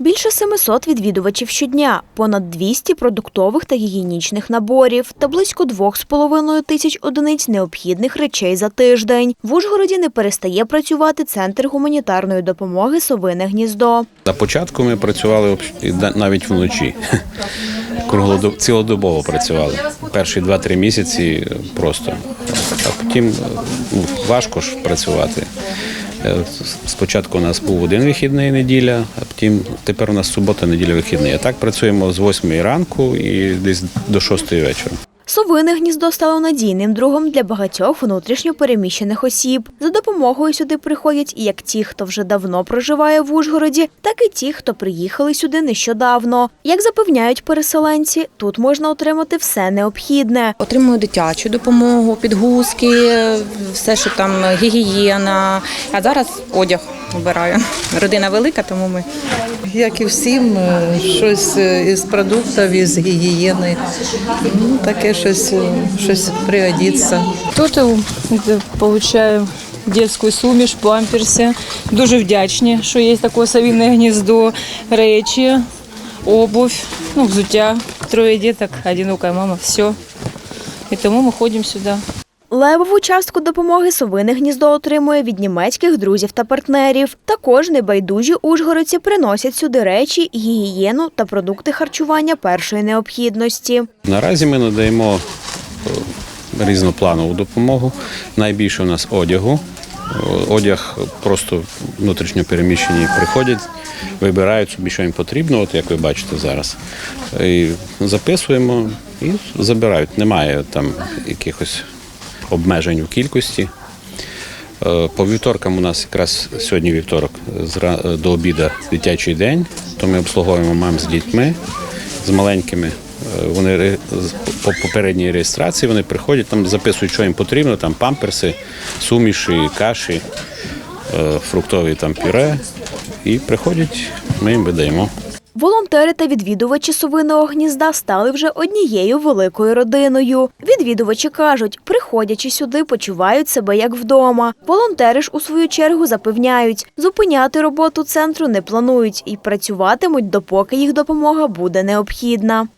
Більше 700 відвідувачів щодня, понад 200 продуктових та гігієнічних наборів та близько 2,5 тисяч одиниць необхідних речей за тиждень. В Ужгороді не перестає працювати центр гуманітарної допомоги Совине гніздо. На початку ми працювали навіть вночі. Цілодобово працювали. Перші 2-3 місяці просто. А потім ну, важко ж працювати. Е, Спочатку у нас був один вихідний неділя, потім тепер у нас субота, неділя вихідний. А так працюємо з 8 ранку і десь до 6 вечора. Совине гніздо стало надійним другом для багатьох внутрішньо переміщених осіб. За допомогою сюди приходять і як ті, хто вже давно проживає в Ужгороді, так і ті, хто приїхали сюди нещодавно. Як запевняють переселенці, тут можна отримати все необхідне. Отримую дитячу допомогу, підгузки, все, що там гігієна. А зараз одяг вибираю. Родина велика, тому ми Як і всім, е, щось е, із продуктів, із гігієни. Ну, таке щось, е, щось пригодиться. Тут получаю дитячу суміш, памперси. Дуже вдячні, що є таке совине гніздо, речі, обувь, ну, взуття. Троє діток, одинока мама, все. І тому ми ходимо сюди. Левову частку допомоги совине гніздо отримує від німецьких друзів та партнерів. Також небайдужі ужгородці приносять сюди речі, гігієну та продукти харчування першої необхідності. Наразі ми надаємо е, різнопланову допомогу. Найбільше у нас одягу. Одяг просто внутрішньо переміщені приходять, вибирають собі, що їм потрібно, от як ви бачите зараз. І записуємо і забирають. Немає там якихось обмежень у кількості. Е, По вівторкам у нас якраз сьогодні вівторок до обіду дитячий день, то ми обслуговуємо мам з дітьми, з маленькими. Е, Вони по попередній реєстрації вони приходять, там записують, що їм потрібно, там памперси, суміші, каші, е, фруктові там пюре. І приходять, ми їм видаємо. Волонтери та відвідувачі совиного гнізда стали вже однією великою родиною. Відвідувачі кажуть, приходячи сюди, почувають себе як вдома. Волонтери ж у свою чергу запевняють, зупиняти роботу центру не планують і працюватимуть, допоки їх допомога буде необхідна.